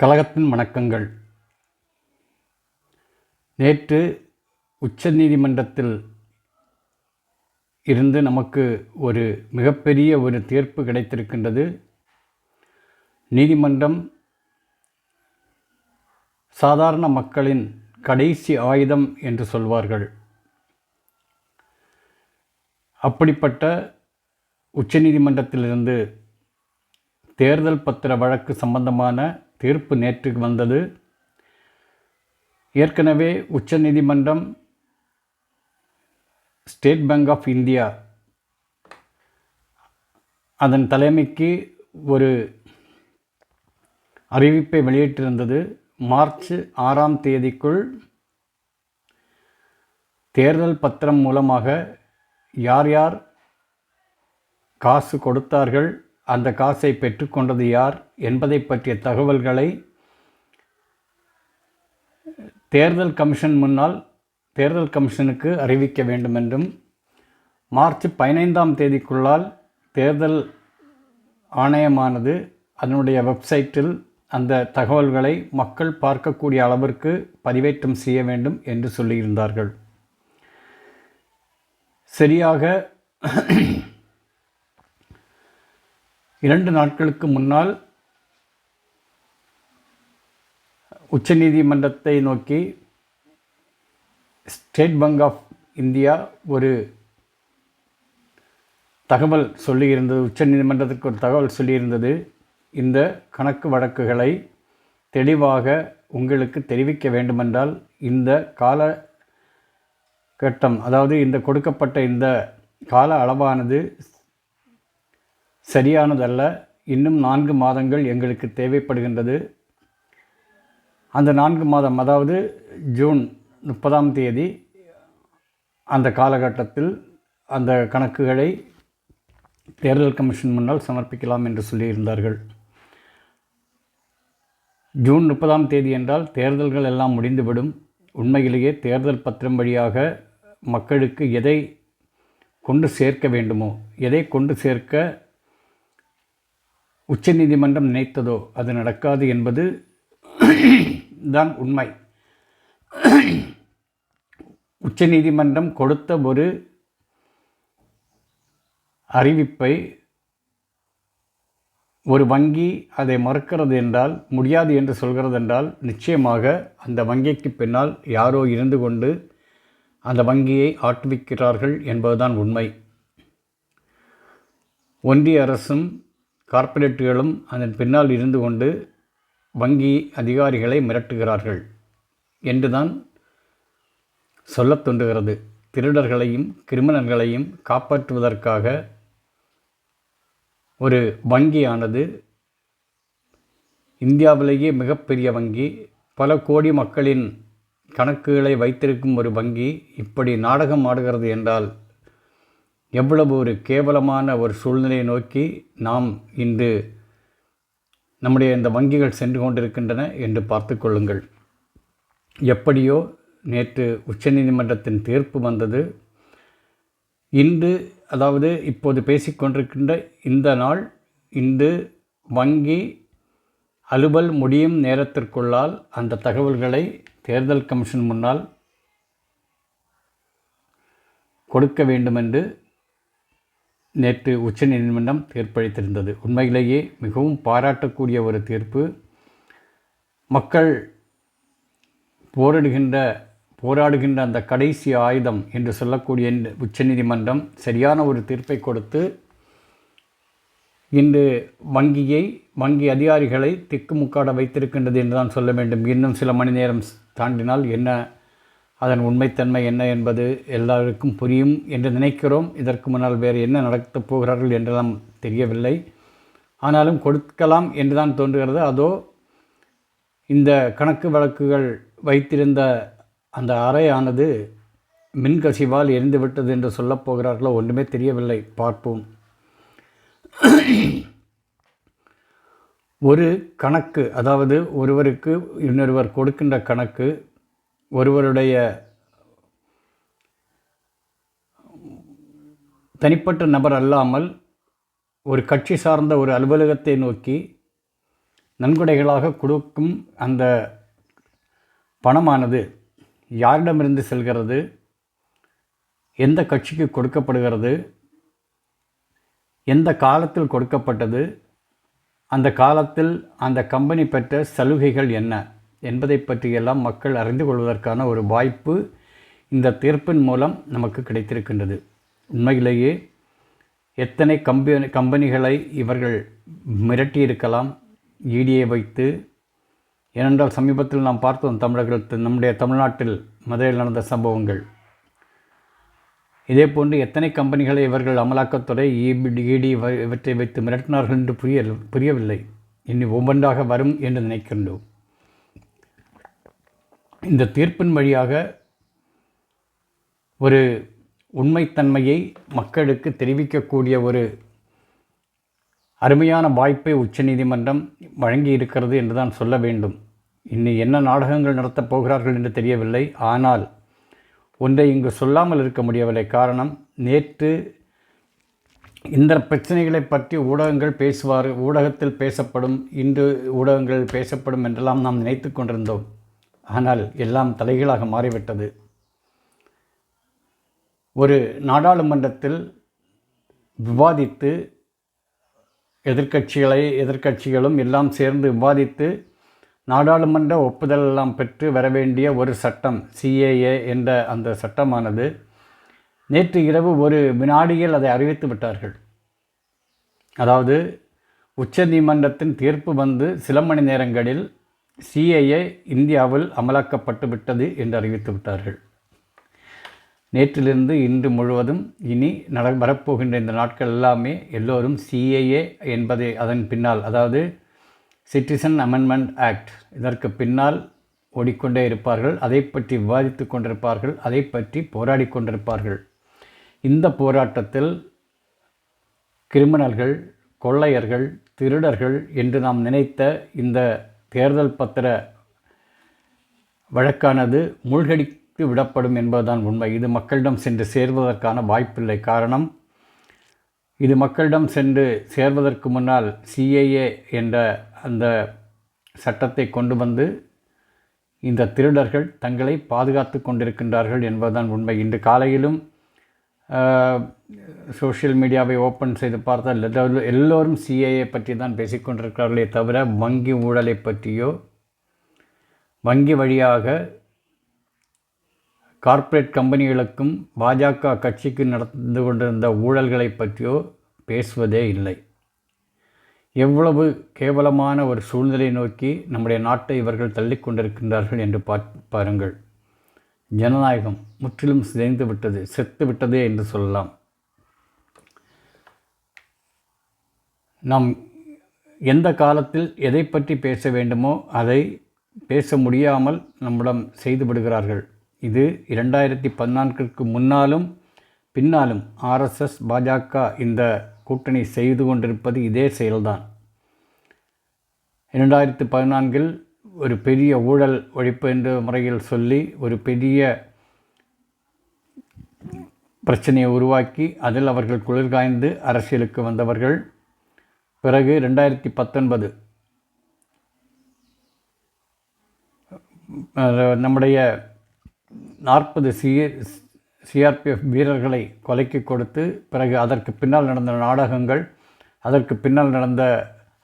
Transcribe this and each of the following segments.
கழகத்தின் வணக்கங்கள். நேற்று உச்சநீதிமன்றத்தில் இருந்து நமக்கு ஒரு மிகப்பெரிய ஒரு தீர்ப்பு கிடைத்திருக்கின்றது. நீதிமன்றம் சாதாரண மக்களின் கடைசி ஆயுதம் என்று சொல்வார்கள். அப்படிப்பட்ட உச்சநீதிமன்றத்திலிருந்து தேர்தல் பத்திர வழக்கு சம்பந்தமான தீர்ப்பு நேற்று வந்தது. ஏற்கனவே உச்சநீதிமன்றம் ஸ்டேட் பேங்க் ஆஃப் இந்தியா அதன் தலைமைக்கு ஒரு அறிவிப்பை வெளியிட்டிருந்தது. மார்ச் ஆறாம் தேதிக்குள் தேர்தல் பத்திரம் மூலமாக யார் யார் காசு கொடுத்தார்கள் அந்த காசை பெற்றுக்கொண்டது யார் என்பதை பற்றிய தகவல்களை தேர்தல் கமிஷன் முன்னால் தேர்தல் கமிஷனுக்கு அறிவிக்க வேண்டும் என்றும் மார்ச் பதினைந்தாம் தேதிக்குள்ளால் தேர்தல் ஆணையமானது அதனுடைய வெப்சைட்டில் அந்த தகவல்களை மக்கள் பார்க்கக்கூடிய அளவிற்கு பதிவேற்றம் செய்ய வேண்டும் என்று சொல்லியிருந்தார்கள். சரியாக இரண்டு நாட்களுக்கு முன்னால் உச்சநீதிமன்றத்தை நோக்கி ஸ்டேட் பேங்க் ஆஃப் இந்தியா ஒரு தகவல் சொல்லியிருந்தது உச்சநீதிமன்றத்துக்கு ஒரு தகவல் சொல்லியிருந்தது. இந்த கணக்கு வழக்குகளை தெளிவாக உங்களுக்கு தெரிவிக்க வேண்டுமென்றால் இந்த கால கட்டம் அதாவது இந்த கொடுக்கப்பட்ட இந்த கால அளவானது சரியானதல்ல. இன்னும் நான்கு மாதங்கள் எங்களுக்கு தேவைப்படுகின்றது. அந்த நான்கு மாதம் அதாவது ஜூன் முப்பதாம் தேதி அந்த காலகட்டத்தில் அந்த கணக்குகளை தேர்தல் கமிஷன் முன்னால் சமர்ப்பிக்கலாம் என்று சொல்லியிருந்தார்கள். ஜூன் முப்பதாம் தேதி என்றால் தேர்தல்கள் எல்லாம் முடிந்துவிடும். உண்மையிலேயே தேர்தல் பத்திரம் வழியாக மக்களுக்கு எதை கொண்டு சேர்க்க வேண்டுமோ எதை கொண்டு சேர்க்க உச்சநீதிமன்றம் நினைத்ததோ அது நடக்காது என்பது தான் உண்மை. உச்சநீதிமன்றம் கொடுத்த ஒரு அறிவிப்பை ஒரு வங்கி அதை மறுக்கிறது என்றால் முடியாது என்று சொல்கிறது என்றால் நிச்சயமாக அந்த வங்கிக்கு பின்னால் யாரோ இருந்து கொண்டு அந்த வங்கியை ஆட்டுவிக்கிறார்கள் என்பதுதான் உண்மை. ஒன்றிய அரசும் கார்ப்பரேட்டுகளும் அதன் பின்னால் இருந்து கொண்டு வங்கி அதிகாரிகளை மிரட்டுகிறார்கள் என்றுதான் சொல்லத் தோன்றுகிறது. திருடர்களையும் கிரிமினல்களையும் காப்பாற்றுவதற்காக ஒரு வங்கியானது இந்தியாவிலேயே மிகப்பெரிய வங்கி. பல கோடி மக்களின் கணக்குகளை வைத்திருக்கும் ஒரு வங்கி இப்படி நாடகம் ஆடுகிறது என்றால் எவ்வளவு ஒரு கேவலமான ஒரு சூழ்நிலையை நோக்கி நாம் இன்று நம்முடைய இந்த வங்கிகள் சென்று கொண்டிருக்கின்றன என்று பார்த்து கொள்ளுங்கள். எப்படியோ நேற்று உச்சநீதிமன்றத்தின் தீர்ப்பு வந்தது. இன்று அதாவது இப்போது பேசிக்கொண்டிருக்கின்ற இந்த நாள் இன்று வங்கி அலுவல் முடியும் நேரத்திற்குள்ளால் அந்த தகவல்களை தேர்தல் கமிஷன் முன்னால் கொடுக்க வேண்டுமென்று நேற்று உச்சநீதிமன்றம் தீர்ப்பளித்திருந்தது. உண்மையிலேயே மிகவும் பாராட்டக்கூடிய ஒரு தீர்ப்பு. மக்கள் போரிடுகின்ற போராடுகின்ற அந்த கடைசி ஆயுதம் என்று சொல்லக்கூடிய உச்சநீதிமன்றம் சரியான ஒரு தீர்ப்பை கொடுத்து இன்று வங்கியை வங்கி அதிகாரிகளை திக்குமுக்காட வைத்திருக்கின்றது என்று தான் சொல்ல வேண்டும். இன்னும் சில மணி நேரம் தாண்டினால் என்ன அதன் உண்மைத்தன்மை என்ன என்பது எல்லாருக்கும் புரியும் என்று நினைக்கிறோம். இதற்கு முன்னால் வேறு என்ன நடத்தப் போகிறார்கள் என்றெல்லாம் தெரியவில்லை. ஆனாலும் கொடுக்கலாம் என்று தான் தோன்றுகிறது. அதோ இந்த கணக்கு வழக்குகள் வைத்திருந்த அந்த அறையானது மின்கசிவால் எரிந்துவிட்டது என்று சொல்லப் போகிறார்களோ ஒன்றுமே தெரியவில்லை. பார்ப்போம். ஒரு கணக்கு அதாவது ஒருவருக்கு இன்னொருவர் கொடுக்கின்ற கணக்கு ஒருவருடைய தனிப்பட்ட நபர் அல்லாமல் ஒரு கட்சி சார்ந்த ஒரு அலுவலகத்தை நோக்கி நன்கொடைகளாக கொடுக்கும் அந்த பணமானது யாரிடமிருந்து செல்கிறது? எந்த கட்சிக்கு கொடுக்கப்படுகிறது? எந்த காலத்தில் கொடுக்கப்பட்டது? அந்த காலத்தில் அந்த கம்பெனி பெற்ற சலுகைகள் என்ன? என்பதை பற்றியெல்லாம் மக்கள் அறிந்து கொள்வதற்கான ஒரு வாய்ப்பு இந்த தீர்ப்பின் மூலம் நமக்கு கிடைத்திருக்கின்றது. உண்மையிலேயே எத்தனை கம்பெனி கம்பெனிகளை இவர்கள் மிரட்டியிருக்கலாம் ஈடியை வைத்து. ஏனென்றால் சமீபத்தில் நாம் பார்த்தோம் தமிழர்கள் நம்முடைய தமிழ்நாட்டில் மதுரையில் நடந்த சம்பவங்கள். இதே போன்று எத்தனை கம்பெனிகளை இவர்கள் அமலாக்கத்துறை இபிடி இடி இவற்றை வைத்து மிரட்டினார்கள் என்று புரிய புரியவில்லை. இனி ஒவ்வொன்றாக வரும் என்று நினைக்கின்றோம். இந்த தீர்ப்பின் வழியாக ஒரு உண்மைத்தன்மையை மக்களுக்கு தெரிவிக்கக்கூடிய ஒரு அருமையான வாய்ப்பை உச்சநீதிமன்றம் வழங்கி இருக்கிறது என்று தான் சொல்ல வேண்டும். இன்னும் என்ன நாடகங்கள் நடத்தப் போகிறார்கள் என்று தெரியவில்லை. ஆனால் ஒன்றை இங்கு சொல்லாமல் இருக்க முடியவில்லை. காரணம் நேற்று இந்த பிரச்சனைகளை பற்றி ஊடகங்கள் பேசுவார் ஊடகத்தில் பேசப்படும் இன்று ஊடகங்கள் பேசப்படும் என்றெல்லாம் நாம் நினைத்து கொண்டிருந்தோம். ஆனால் எல்லாம் தலைகீழாக மாறிவிட்டது. ஒரு நாடாளுமன்றத்தில் விவாதித்து எதிர்க்கட்சிகளை எதிர்க்கட்சிகளும் எல்லாம் சேர்ந்து விவாதித்து நாடாளுமன்ற ஒப்புதல் எல்லாம் பெற்று வர வேண்டிய ஒரு சட்டம் சிஏஏ என்ற அந்த சட்டமானது நேற்று இரவு ஒரு வினாடியில் அதை அறிவித்து விட்டார்கள். அதாவது உச்சநீதிமன்றத்தின் தீர்ப்பு வந்து சில மணி நேரங்களில் சிஏஏ இந்தியாவில் அமலாக்கப்பட்டு விட்டது என்று அறிவித்து விட்டார்கள். நேற்றிலிருந்து இன்று முழுவதும் இனி நட வரப்போகின்ற இந்த நாட்கள் எல்லாமே எல்லோரும் சிஏஏ என்பதை அதன் பின்னால் அதாவது சிட்டிசன் அமெண்ட்மெண்ட் ஆக்ட் இதற்கு பின்னால் ஓடிக்கொண்டே இருப்பார்கள் அதை பற்றி விவாதித்து கொண்டிருப்பார்கள் அதை பற்றி போராடி கொண்டிருப்பார்கள். இந்த போராட்டத்தில் கிரிமினல்கள் கொள்ளையர்கள் திருடர்கள் என்று நாம் நினைத்த இந்த தேர்தல் பத்திர வழக்கானது மூழ்கடித்து விடப்படும் என்பதுதான் உண்மை. இது மக்களிடம் சென்று சேர்வதற்கான வாய்ப்பில்லை. காரணம் இது மக்களிடம் சென்று சேர்வதற்கு முன்னால் சிஏஏ என்ற அந்த சட்டத்தை கொண்டு வந்து இந்த திருடர்கள் தங்களை பாதுகாத்து கொண்டிருக்கின்றார்கள் என்பதுதான் உண்மை. இன்று காலையிலும் சோஷியல் மீடியாவை ஓப்பன் செய்து பார்த்தால் எல்லோரும் சிஏஏ பற்றி தான் பேசிக்கொண்டிருக்கிறார்களே தவிர வங்கி ஊழலை பற்றியோ வங்கி வழியாக கார்ப்பரேட் கம்பெனிகளுக்கும் பாஜக கட்சிக்கு நடந்து கொண்டிருந்த ஊழல்களை பற்றியோ பேசுவதே இல்லை. எவ்வளவு கேவலமான ஒரு சூழ்நிலை நோக்கி நம்முடைய நாட்டை இவர்கள் தள்ளிக்கொண்டிருக்கின்றார்கள் என்று பாருங்கள். ஜனநாயகம் முற்றிலும் சிதைந்து விட்டது செத்து விட்டதே என்று சொல்லலாம். நாம் எந்த காலத்தில் எதை பற்றி பேச வேண்டுமோ அதை பேச முடியாமல் நம்மிடம் செய்து விடுகிறார்கள். இது இரண்டாயிரத்தி பதினான்கிற்கு முன்னாலும் பின்னாலும் ஆர்எஸ்எஸ் பாஜக இந்த கூட்டணி செய்து கொண்டிருப்பது இதே செயல்தான். இரண்டாயிரத்தி பதினான்கில் ஒரு பெரிய ஊழல் ஒழிப்பு என்ற முறையில் சொல்லி ஒரு பெரிய பிரச்சனையை உருவாக்கி அதில் அவர்கள் குளிர்காய்ந்து அரசியலுக்கு வந்தவர்கள். பிறகு ரெண்டாயிரத்தி பத்தொன்பது நம்முடைய நாற்பது சி சிஆர்பிஎஃப் வீரர்களை கொலைக்கு கொடுத்து பிறகு அதற்கு பின்னால் நடந்த நாடகங்கள் அதற்கு பின்னால் நடந்த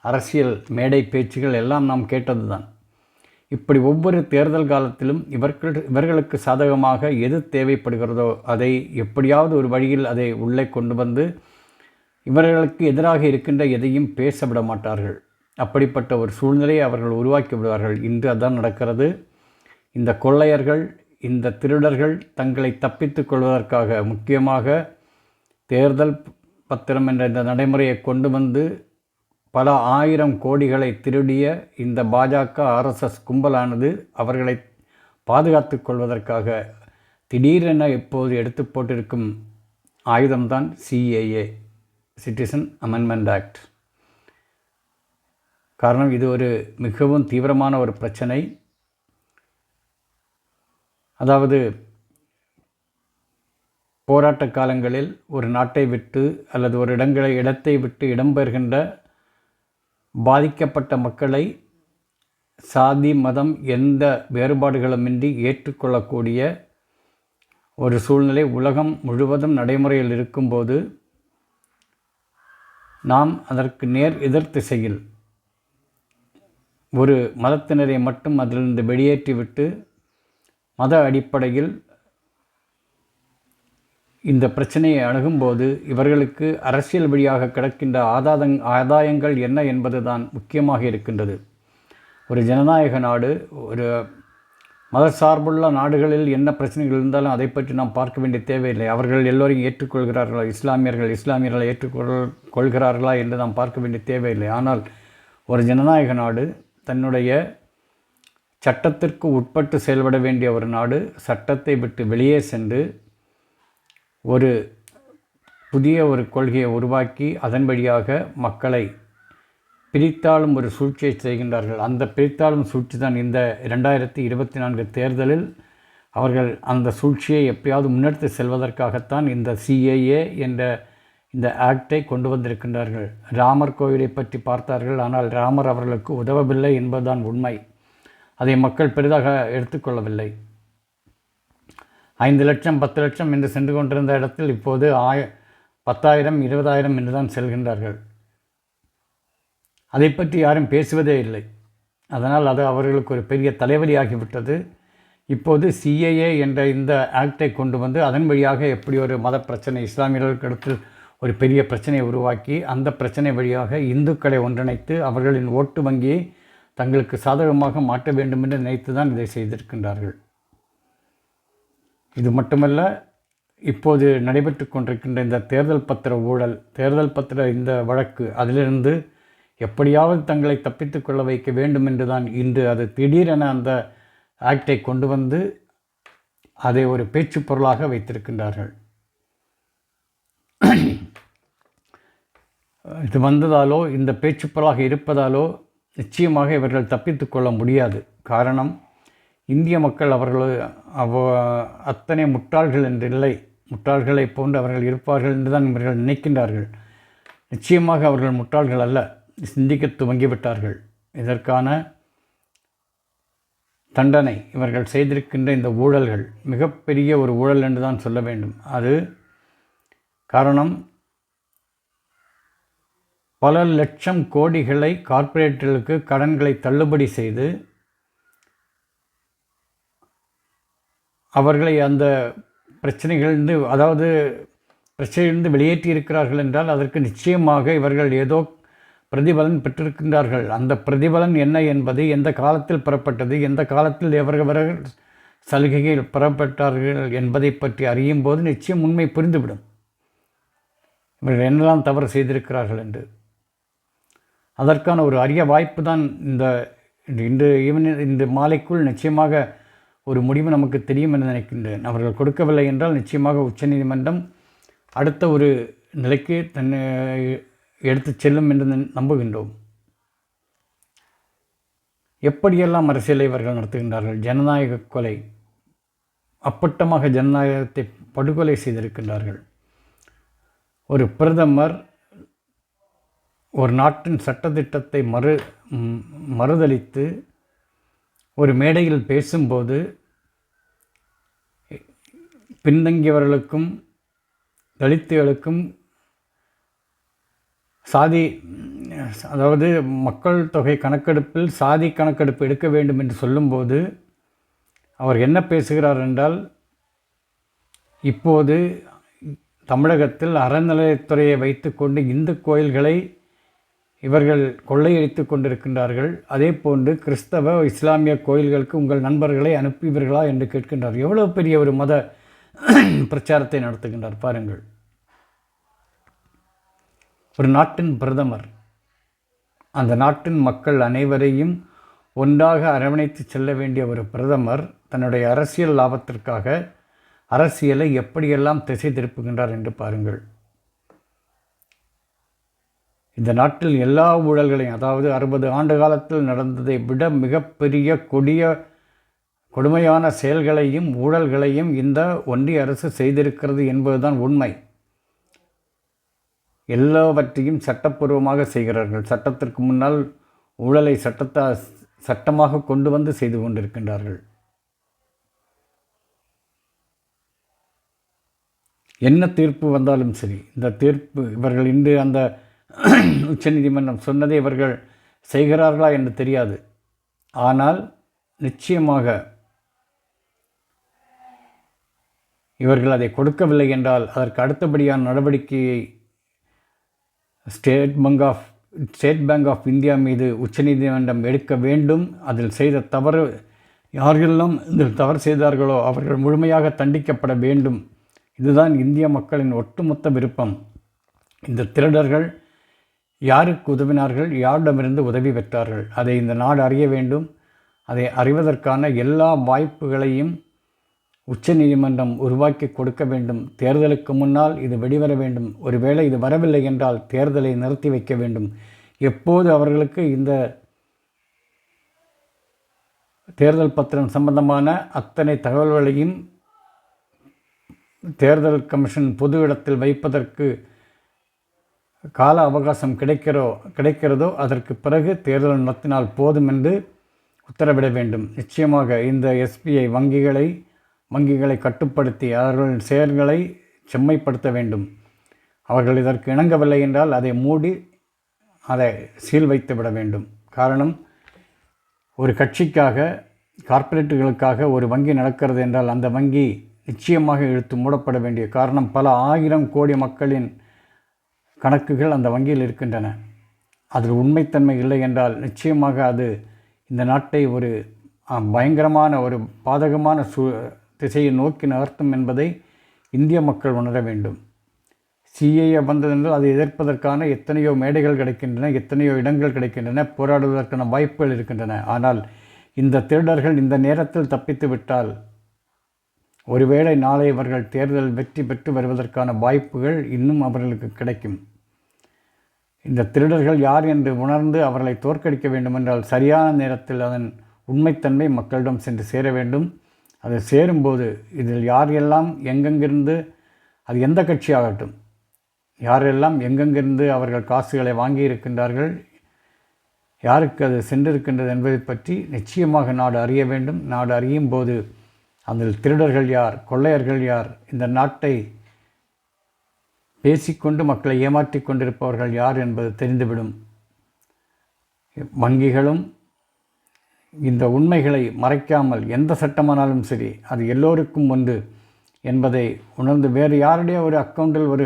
அரசியல் மேடை பேச்சுகள் எல்லாம் நாம் கேட்டது தான் இப்படி ஒவ்வொரு தேர்தல் காலத்திலும் இவர்கள் இவர்களுக்கு சாதகமாக எது தேவைப்படுகிறதோ அதை எப்படியாவது ஒரு வழியில் அதை உள்ளே கொண்டு வந்து இவர்களுக்கு எதிராக இருக்கின்ற எதையும் பேச விட மாட்டார்கள். அப்படிப்பட்ட ஒரு சூழ்நிலையை அவர்கள் உருவாக்கி விடுவார்கள். இன்று அதான் நடக்கிறது. இந்த கொள்ளையர்கள் இந்த திருடர்கள் தங்களை தப்பித்துக் கொள்வதற்காக முக்கியமாக தேர்தல் பத்திரம் என்ற இந்த நடைமுறையை கொண்டு வந்து பல ஆயிரம் கோடிகளை திருடிய இந்த பாஜக ஆர்எஸ்எஸ் கும்பலானது அவர்களை பாதுகாத்து கொள்வதற்காக திடீரென இப்போது எடுத்து போட்டிருக்கும் ஆயுதம்தான் சிஏஏ சிட்டிசன் அமெண்ட்மெண்ட் ஆக்ட் காரணம் இது ஒரு மிகவும் தீவிரமான ஒரு பிரச்சனை. அதாவது போராட்ட காலங்களில் ஒரு நாட்டை விட்டு அல்லது ஒரு இடங்களை இடத்தை விட்டு இடம்பெறுகின்ற பாதிக்கப்பட்ட மக்களை சாதி மதம் எந்த வேறுபாடுகளுமின்றி ஏற்றுக்கொள்ளக்கூடிய ஒரு சூழ்நிலை உலகம் முழுவதும் நடைமுறையில் இருக்கும்போது நாம் அதற்கு நேர் எதிர் திசையில் ஒரு மதத்தினரை மட்டும் அதிலிருந்து வெளியேற்றிவிட்டு மத அடிப்படையில் இந்த பிரச்சனையை அணுகும்போது இவர்களுக்கு அரசியல் வழியாக கிடக்கின்ற ஆதாதங் ஆதாயங்கள் என்ன என்பது தான் முக்கியமாக இருக்கின்றது. ஒரு ஜனநாயக நாடு ஒரு மத சார்புள்ள நாடுகளில் என்ன பிரச்சனைகள் இருந்தாலும் அதை பற்றி நாம் பார்க்க வேண்டிய தேவையில்லை. அவர்கள் எல்லோரையும் ஏற்றுக்கொள்கிறார்களா? இஸ்லாமியர்கள் இஸ்லாமியர்களை ஏற்றுக்கொள் கொள்கிறார்களா என்று நாம் பார்க்க வேண்டிய தேவையில்லை. ஆனால் ஒரு ஜனநாயக நாடு தன்னுடைய சட்டத்திற்கு உட்பட்டு செயல்பட வேண்டிய ஒரு நாடு சட்டத்தை விட்டு வெளியே சென்று ஒரு புதிய ஒரு கொள்கையை உருவாக்கி அதன் வழியாக மக்களை பிரித்தாலும் ஒரு சூழ்ச்சியை செய்கின்றார்கள். அந்த பிரித்தாலும் சூழ்ச்சி தான் இந்த இரண்டாயிரத்தி இருபத்தி நான்கு தேர்தலில் அவர்கள் அந்த சூழ்ச்சியை எப்படியாவது முன்னெடுத்து செல்வதற்காகத்தான் இந்த சிஏஏ என்ற இந்த ஆக்டை கொண்டு வந்திருக்கின்றார்கள். ராமர் கோவிலை பற்றி பார்த்தார்கள். ஆனால் ராமர் அவர்களுக்கு உதவவில்லை என்பதுதான் உண்மை. அதை மக்கள் பெரிதாக எடுத்துக்கொள்ளவில்லை. ஐந்து லட்சம் பத்து லட்சம் என்று சென்று கொண்டிருந்த இடத்தில் இப்போது ஆய பத்தாயிரம் இருபதாயிரம் என்று தான் செல்கின்றார்கள். அதை பற்றி யாரும் பேசுவதே இல்லை. அதனால் அது அவர்களுக்கு ஒரு பெரிய தலைவலியாகிவிட்டது. இப்போது சிஏஏ என்ற இந்த ஆக்டை கொண்டு வந்து அதன் வழியாக எப்படி ஒரு மத பிரச்சனை இஸ்லாமியர்களுக்கு அடுத்து ஒரு பெரிய பிரச்சனையை உருவாக்கி அந்த பிரச்சனை வழியாக இந்துக்களை ஒன்றிணைத்து அவர்களின் ஓட்டு வங்கியை தங்களுக்கு சாதகமாக மாற்ற வேண்டும் என்று நினைத்து தான் இதை செய்திருக்கின்றார்கள். இது மட்டுமல்ல இப்போது நடைபெற்று கொண்டிருக்கின்ற இந்த தேர்தல் பத்திர ஊழல் தேர்தல் பத்திர இந்த வழக்கு அதிலிருந்து எப்படியாவது தங்களை தப்பித்து கொள்ள வைக்க வேண்டும் என்று தான் இன்று அது திடீரென அந்த ஆக்டை கொண்டு வந்து அதை ஒரு பேச்சு பொருளாக வைத்திருக்கின்றார்கள். இது வந்ததாலோ இந்த பேச்சு பொருளாக இருப்பதாலோ நிச்சயமாக இவர்கள் தப்பித்து கொள்ள முடியாது. காரணம் இந்திய மக்கள் அவர்கள் அவ அத்தனை முட்டாள்கள் என்று இல்லை முட்டாள்களைப் போன்று அவர்கள் இருப்பார்கள் என்று தான் இவர்கள் நினைக்கின்றார்கள். நிச்சயமாக அவர்கள் முட்டாள்கள் அல்ல. சிந்திக்க துவங்கிவிட்டார்கள். இதற்கான தண்டனை இவர்கள் செய்திருக்கின்ற இந்த ஊழல்கள் மிகப்பெரிய ஒரு ஊழல் என்று தான் சொல்ல வேண்டும். அது காரணம் பல லட்சம் கோடிகளை கார்ப்பரேட்டுகளுக்கு கடன்களை தள்ளுபடி செய்து அவர்களை அந்த பிரச்சனைகளிலிருந்து அதாவது பிரச்சனையிலிருந்து வெளியேற்றி இருக்கிறார்கள் என்றால் அதற்கு நிச்சயமாக இவர்கள் ஏதோ பிரதிபலன் பெற்றிருக்கின்றார்கள். அந்த பிரதிபலன் என்ன என்பது எந்த காலத்தில் பெறப்பட்டது எந்த காலத்தில் எவர்கள் சலுகைகள் பெறப்பட்டார்கள் என்பதை பற்றி அறியும் போது நிச்சயம் உண்மை புரிந்துவிடும். இவர்கள் என்னெல்லாம் தவறு செய்திருக்கிறார்கள் என்று. அதற்கான ஒரு அரிய வாய்ப்பு தான் இந்த இன்று ஈவினிங் இந்த மாலைக்குள் நிச்சயமாக ஒரு முடிவு நமக்கு தெரியும் என்று நினைக்கின்றேன். அவர்கள் கொடுக்கவில்லை என்றால் நிச்சயமாக உச்சநீதிமன்றம் அடுத்த ஒரு நிலைக்கு தன்னை எடுத்து செல்லும் என்று நம்புகின்றோம். எப்படியெல்லாம் அரசியலை இவர்கள் நடத்துகின்றார்கள்? ஜனநாயக கொலை அப்பட்டமாக ஜனநாயகத்தை படுகொலை செய்திருக்கின்றார்கள். ஒரு பிரதமர் ஒரு நாட்டின் சட்டத்திட்டத்தை மறு மறுதளித்து ஒரு மேடையில் பேசும்போது பின்தங்கியவர்களுக்கும் தலித்துகளுக்கும் சாதி அதாவது மக்கள் தொகை கணக்கெடுப்பில் சாதி கணக்கெடுப்பு எடுக்க வேண்டும் என்று சொல்லும்போது அவர் என்ன பேசுகிறார் என்றால் இப்போது தமிழகத்தில் அறநிலையத்துறையை வைத்துக்கொண்டு இந்து கோயில்களை இவர்கள் கொள்ளையடித்து கொண்டிருக்கின்றார்கள். அதே போன்று கிறிஸ்தவ இஸ்லாமிய கோயில்களுக்கு உங்கள் நண்பர்களை அனுப்புவீர்களா என்று கேட்கின்றார். எவ்வளோ பெரிய ஒரு மத பிரச்சாரத்தை நடத்துகின்றார் பாருங்கள். ஒரு நாட்டின் பிரதமர் அந்த நாட்டின் மக்கள் அனைவரையும் ஒன்றாக அரவணைத்து செல்ல வேண்டிய ஒரு பிரதமர் தன்னுடைய அரசியல் லாபத்திற்காக அரசியலை எப்படியெல்லாம் திசை திருப்புகின்றார் என்று பாருங்கள். இந்த நாட்டில் எல்லா ஊழல்களையும் அதாவது அறுபது ஆண்டு காலத்தில் நடந்ததை விட மிகப்பெரிய கொடிய கொடுமையான செயல்களையும் ஊழல்களையும் இந்த ஒன்றிய அரசு செய்திருக்கிறது என்பதுதான் உண்மை. எல்லாவற்றையும் சட்டப்பூர்வமாக செய்கிறார்கள். சட்டத்திற்கு முன்னால் ஊழலை சட்டத்தை சட்டமாக கொண்டு வந்து செய்து கொண்டிருக்கின்றார்கள். என்ன தீர்ப்பு வந்தாலும் சரி இந்த தீர்ப்பு இவர்கள் இன்று அந்த உச்சநீதிமன்றம் சொன்னதை இவர்கள் செய்கிறார்களா என்று தெரியாது. ஆனால் நிச்சயமாக இவர்கள் அதை கொடுக்கவில்லை என்றால் அதற்கு அடுத்தபடியான நடவடிக்கையை state bank of state bank of India மீது உச்சநீதிமன்றம் எடுக்க வேண்டும். அதில் செய்த தவறு யாரெல்லாம் இதில் தவறு செய்தார்களோ அவர்கள் முழுமையாக தண்டிக்கப்பட வேண்டும். இதுதான் இந்திய மக்களின் ஒட்டுமொத்த விருப்பம். இந்த திருடர்கள் யாருக்கு உதவினார்கள் யாரிடமிருந்து உதவி பெற்றார்கள்? அதை இந்த நாடு அறிய வேண்டும். அதை அறிவதற்கான எல்லா வாய்ப்புகளையும் உச்ச நீதிமன்றம் உருவாக்கி கொடுக்க வேண்டும். தேர்தலுக்கு முன்னால் இது வெளிவர வேண்டும். ஒருவேளை இது வரவில்லை என்றால் தேர்தலை நிறுத்தி வைக்க வேண்டும். எப்போது அவர்களுக்கு இந்த தேர்தல் பத்திரம் சம்பந்தமான அத்தனை தகவல்களையும் தேர்தல் கமிஷன் பொது இடத்தில் வைப்பதற்கு கால அவகாசம் கிடைக்கிறோ கிடைக்கிறதோ அதற்கு பிறகு தேர்தல் நடத்தினால் போதும் என்று உத்தரவிட வேண்டும். நிச்சயமாக இந்த எஸ்பிஐ வங்கிகளை வங்கிகளை கட்டுப்படுத்தி அவர்களின் செயல்களை செம்மைப்படுத்த வேண்டும். அவர்கள் இதற்கு இணங்கவில்லை என்றால் அதை மூடி அதை சீல் வைத்து விட வேண்டும். காரணம் ஒரு கட்சிக்காக கார்ப்பரேட்டுகளுக்காக ஒரு வங்கி நடக்கிறது என்றால் அந்த வங்கி நிச்சயமாக இழுத்து மூடப்பட வேண்டிய காரணம். பல ஆயிரம் கோடி மக்களின் கணக்குகள் அந்த வங்கியில் இருக்கின்றன. அதில் உண்மைத்தன்மை இல்லை என்றால் நிச்சயமாக அது இந்த நாட்டை ஒரு பயங்கரமான ஒரு பாதகமான சூ திசையை நோக்கி நகர்த்தும் என்பதை இந்திய மக்கள் உணர வேண்டும். சிஏஏ வந்ததென்றால் அதை எதிர்ப்பதற்கான எத்தனையோ மேடைகள் கிடைக்கின்றன எத்தனையோ இடங்கள் கிடைக்கின்றன போராடுவதற்கான வாய்ப்புகள் இருக்கின்றன. ஆனால் இந்த திருடர்கள் இந்த நேரத்தில் தப்பித்து விட்டால் ஒருவேளை நாளை அவர்கள் தேர்தல் வெற்றி பெற்று வருவதற்கான வாய்ப்புகள் இன்னும் அவர்களுக்கு கிடைக்கும். இந்த திருடர்கள் யார் என்று உணர்ந்து அவர்களை தோற்கடிக்க வேண்டுமென்றால் சரியான நேரத்தில் அதன் உண்மைத்தன்மை மக்களிடம் சென்று சேர வேண்டும். அது சேரும்போது இதில் யார் எல்லாம் எங்கெங்கிருந்து அது எந்த கட்சியாகட்டும் யாரெல்லாம் எங்கெங்கிருந்து அவர்கள் காசுகளை வாங்கி இருக்கின்றார்கள் யாருக்கு அது சென்றிருக்கின்றது என்பதை பற்றி நிச்சயமாக நாடு அறிய வேண்டும். நாடு அறியும் போது அதில் திருடர்கள் யார் கொள்ளையர்கள் யார் இந்த நாட்டை பேசிக்கொண்டு மக்களை ஏமாற்றி கொண்டிருப்பவர்கள் யார் என்பது தெரிந்துவிடும். வங்கிகளும் இந்த உண்மைகளை மறைக்காமல் எந்த சட்டமானாலும் சரி அது எல்லோருக்கும் ஒன்று என்பதை உணர்ந்து வேறு யாருடைய ஒரு அக்கௌண்ட்டில் ஒரு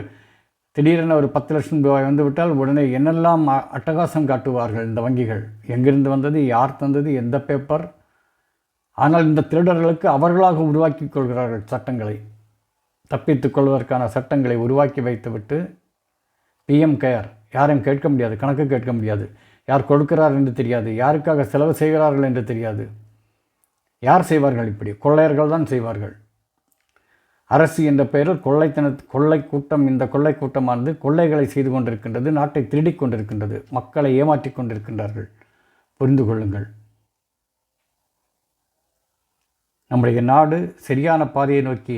திடீரென ஒரு பத்து லட்சம் ரூபாய் வந்துவிட்டால் உடனே என்னெல்லாம் அட்டகாசம் காட்டுவார்கள் இந்த வங்கிகள்? எங்கிருந்து வந்தது? யார் தந்தது? எந்த பேப்பர் ஆனால் இந்த திருடர்களுக்கு அவர்களாக உருவாக்கி கொள்கிறார்கள் சட்டங்களை. தப்பித்துக் கொள்வதற்கான சட்டங்களை உருவாக்கி வைத்துவிட்டு பிஎம் கேர் யாரையும் கேட்க முடியாது கணக்கு கேட்க முடியாது. யார் கொடுக்கிறார் என்று தெரியாது யாருக்காக செலவு செய்கிறார்கள் என்று தெரியாது. யார் செய்வார்கள் இப்படி? கொள்ளையர்கள் தான் செய்வார்கள். அரசு என்ற பெயரில் கொள்ளைத்தன கொள்ளை கூட்டம் இந்த கொள்ளை கூட்டமானது கொள்ளைகளை செய்து கொண்டிருக்கின்றது நாட்டை திருடிக் கொண்டிருக்கின்றது. மக்களை ஏமாற்றிக் கொண்டிருக்கின்றார்கள். புரிந்து கொள்ளுங்கள். நம்முடைய நாடு சரியான பாதையை நோக்கி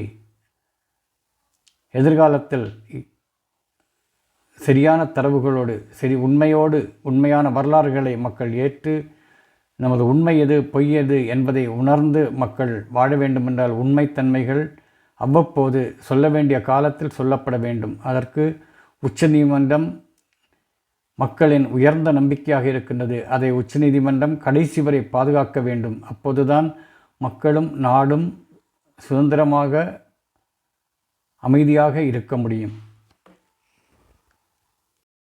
எதிர்காலத்தில் சரியான தரவுகளோடு சரி உண்மையோடு உண்மையான வரலாறுகளை மக்கள் ஏற்று நமது உண்மை எது பொய் எது என்பதை உணர்ந்து மக்கள் வாழ வேண்டுமென்றால் உண்மைத்தன்மைகள் அவ்வப்போது சொல்ல வேண்டிய காலத்தில் சொல்லப்பட வேண்டும். அதற்கு உச்சநீதிமன்றம் மக்களின் உயர்ந்த நம்பிக்கையாக இருக்கின்றது. அதை உச்சநீதிமன்றம் கடைசி வரை பாதுகாக்க வேண்டும். அப்போதுதான் மக்களும் நாடும் சுதந்திரமாக அமைதியாக இருக்க முடியும்.